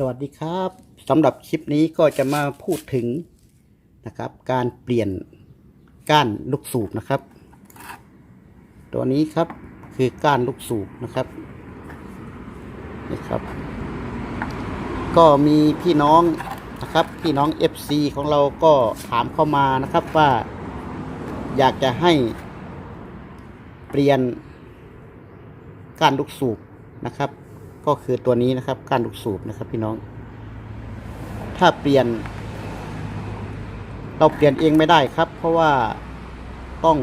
สวัสดีครับสำหรับคลิปนี้ก็จะมาพูดถึงนะครับ การเปลี่ยนก้านลูกสูบนะครับ ตัวนี้ครับคือก้านลูกสูบนะครับนี่ครับ ก็มีพี่น้องนะครับ พี่น้อง FC ของเราก็ถามเข้ามานะครับว่า อยากจะให้เปลี่ยนก้านลูกสูบนะครับ ก็คือตัวนี้นะครับกานลูกสูบนะครับพี่น้อง ถ้าเปลี่ยน เราเปลี่ยนเองไม่ได้ครับ เพราะว่าต้อง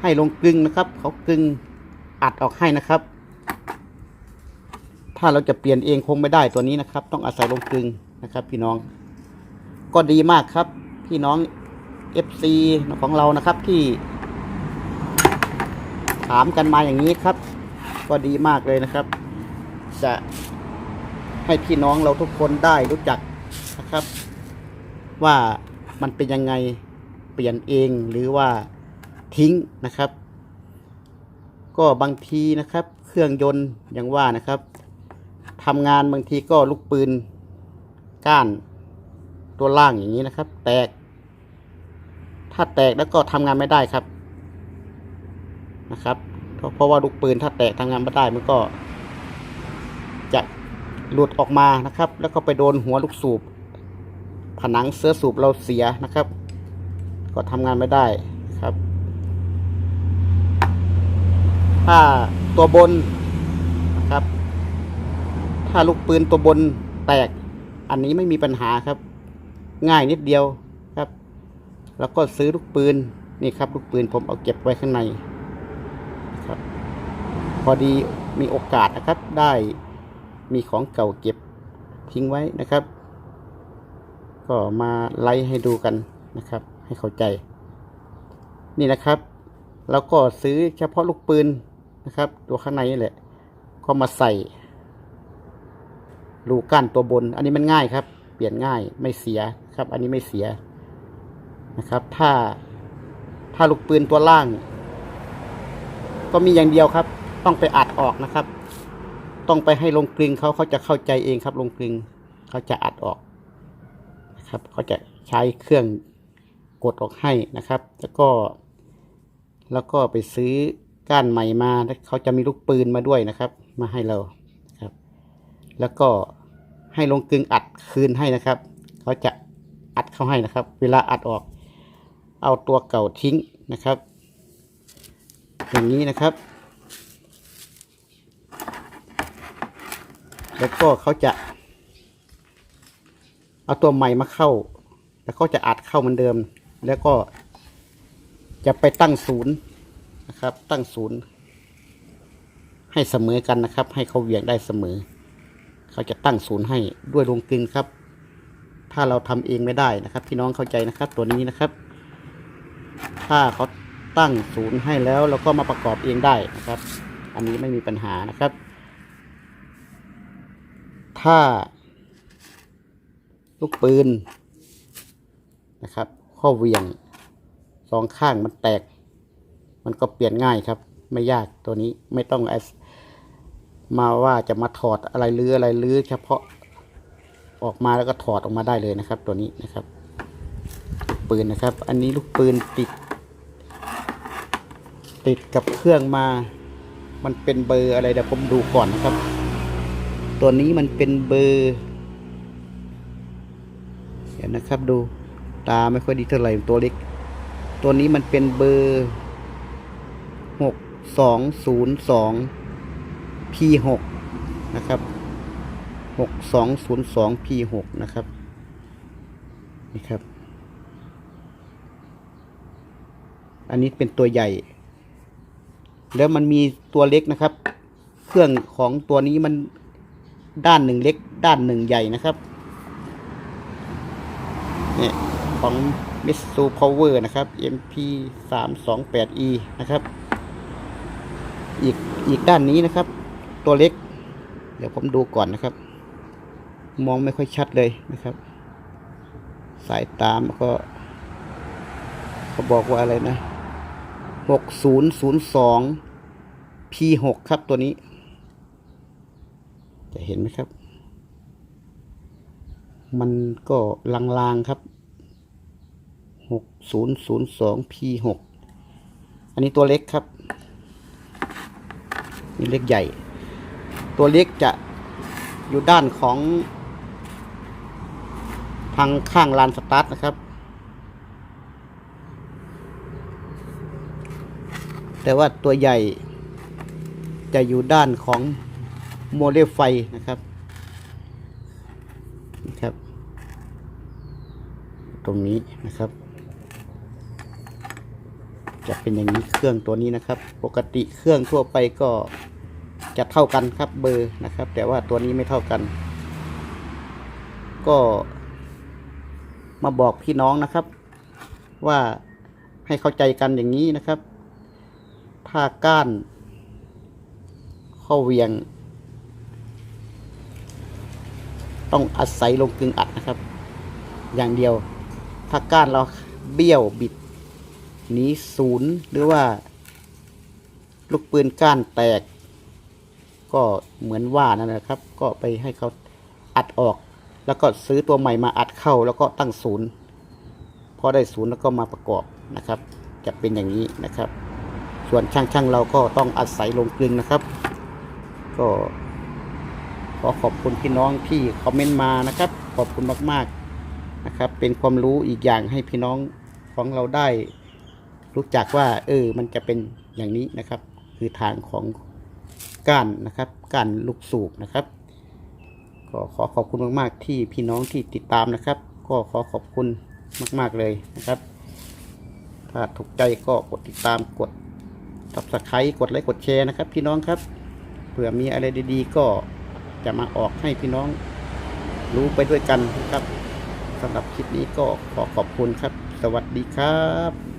ให้ลงกลึงนะครับ เขากลึงอัดออกให้นะครับ ถ้าเราจะเปลี่ยนเองคงไม่ได้ตัวนี้นะครับ ต้องอาศัยลงกลึงนะครับ พี่น้อง ก็ดีมากครับ พี่น้อง FC ของเรานะครับที่ถามกันมาอย่างนี้ครับ ก็ดีมากเลยนะครับ จะให้พี่น้องเราทุกคนได้รู้จักนะครับ ว่ามันเป็นยังไงเปลี่ยนเองหรือว่าทิ้งนะครับ ก็บางทีนะครับ เครื่องยนต์อย่างว่านะครับทำงานบางทีก็ลูกปืนก้านตัวล่างอย่างนี้นะครับ แตก ถ้าแตกแล้วก็ทำงานไม่ได้ครับนะครับเพราะว่าลูกปืนถ้าแตกทำงานไม่ได้มันก็ หลุดออกมานะครับ แล้วก็ไปโดนหัวลูกสูบ ผนังเสื้อสูบเราเสียนะครับ ก็ทำงานไม่ได้ครับ ถ้าตัวบนนะครับ ถ้าลูกปืนตัวบนแตก อันนี้ไม่มีปัญหาครับ ง่ายนิดเดียวครับ แล้วก็ซื้อลูกปืนนี่ครับลูกปืนผมเอาเก็บไว้ข้างในครับ พอดีมีโอกาสนะครับได้ มีของเก่าเก็บทิ้งไว้นะครับ ก็มาไล่ให้ดูกันนะครับ ให้เข้าใจ นี่นะครับแล้วก็ซื้อเฉพาะลูกปืนนะครับ ตัวข้างในนี่แหละ ก็มาใส่รูก้านตัวบน อันนี้มันง่ายครับ เปลี่ยนง่ายไม่เสียครับ อันนี้ไม่เสียนะครับ ถ้าถ้าลูกปืนตัวล่าง ก็มีอย่างเดียวครับ ต้องไปอัดออกนะครับ ต้องไปให้ลงกลึงเขาเขาจะเข้าใจเองครับลงกลึงเขาจะอัดออกนะครับเขาจะใช้เครื่องกดออกให้นะครับ แล้วก็ แล้วก็ไปซื้อก้านใหม่มาเขาจะมีลูกปืนมาด้วยนะครับ มาให้เราครับ แล้วก็ให้ลงกลึงอัดคืนให้นะครับเขาจะอัดเข้าให้นะครับ เวลาอัดออก เอาตัวเก่าทิ้งนะครับ อย่างนี้นะครับ แล้วก็เขาจะ เอาตัวใหม่มาเข้า แล้วก็จะอัดเข้าเหมือนเดิม แล้วก็จะไปตั้งศูนย์นะครับ ตั้งศูนย์ให้เสมอกันนะครับ ให้เขาเหวี่ยงได้เสมอ เขาจะตั้งศูนย์ให้ด้วยลงกลึงครับ ถ้าเราทำเองไม่ได้นะครับ พี่น้องเข้าใจนะครับ ตัวนี้นะครับ ถ้าเขาตั้งศูนย์ให้แล้วเราก็มาประกอบเองได้นะครับ อันนี้ไม่มีปัญหานะครับ ถ้า ลูกปืนนะครับ ข้อเหวียงสองข้างมันแตก มันก็เปลี่ยนง่ายครับ ไม่ยากตัวนี้ไม่ต้องมาว่าจะมาถอดอะไรลื้ออะไรลื้อเฉพาะออกมาแล้วก็ถอดออกมาได้เลยนะครับ ตัวนี้นะครับ ปืนนะครับ อันนี้ลูกปืนติด ติดกับเครื่องมา มันเป็นเบอร์อะไรเดี๋ยวผมดูก่อนนะครับ ตัวนี้มันเป็นเบอร์เดี๋ยวนะครับดูตาไม่ค่อยดีเท่าไหร่ตัวเล็ก ตัวนี้มันเป็นเบอร์หกสองศูนย์สอง P หกนะครับหกสองศูนย์สอง P หกนะครับนี่ครับ อันนี้เป็นตัวใหญ่ แล้วมันมีตัวเล็กนะครับ เครื่องของตัวนี้มัน ด้านหนึ่งเล็ก ด้านหนึ่งใหญ่นะครับเนี่ยของ m i s u Power นะครับ MP 3 2 8 E นะครับ อีกอีกด้านนี้นะครับ ตัวเล็ก เดี๋ยวผมดูก่อนนะครับ มองไม่ค่อยชัดเลยนะครับ สายตามก็เขาบอกว่าอะไรนะหกศูนย์ศูนย์สอง P หกครับตัวนี้ จะเห็นไหมครับ มันก็ลางๆครับหกศูนย์ศูนย์สอง P หกอันนี้ตัวเล็กครับนี่เล็กใหญ่ ตัวเล็กจะอยู่ด้านของทางข้างลานสตาร์ทนะครับ แต่ว่าตัวใหญ่จะอยู่ด้านของ โมเลไฟนะครับนะครับ ตรงนี้นะครับ จะเป็นอย่างนี้เครื่องตัวนี้นะครับ ปกติเครื่องทั่วไปก็จะเท่ากันครับเบอร์นะครับ แต่ว่าตัวนี้ไม่เท่ากัน ก็มาบอกพี่น้องนะครับ ว่าให้เข้าใจกันอย่างนี้นะครับ ถ้าก้านข้าเวียง ต้องอาศัยลงกึงอัดนะครับ อย่างเดียว ถ้าก้านเราเบี้ยวบิดหนีศูนย์หรือว่า ลูกปืนก้านแตก ก็เหมือนว่านั่นแหละครับ ก็ไปให้เขาอัดออก แล้วก็ซื้อตัวใหม่มาอัดเข้า แล้วก็ตั้งศูนย์พอได้ศูนย์แล้วก็มาประกอบนะครับ จะเป็นอย่างนี้นะครับ ส่วนช่างๆเราก็ต้องอาศัยลงกลึงนะครับ ก็ ขอขอบคุณพี่น้องที่คอมเมนต์มานะครับ ขอบคุณมากๆนะครับ เป็นความรู้อีกอย่างให้พี่น้องของเราได้ รู้จักว่า เออ มันจะเป็นอย่างนี้นะครับ คือทางของก้านนะครับก้านลูกสูบนะครับก็ขอขอบคุณมากๆ ที่พี่น้องที่ติดตามนะครับ ก็ขอขอบคุณมากๆเลยนะครับ ถ้าถูกใจก็กดติดตามกด subscribe กดไลค์กดแชร์นะครับ พี่น้องครับเผื่อมีอะไรดีๆ ก็ จะมาออกให้พี่น้องรู้ไปด้วยกันนะครับสำหรับคลิปนี้ก็ขอขอบคุณครับ สวัสดีครับ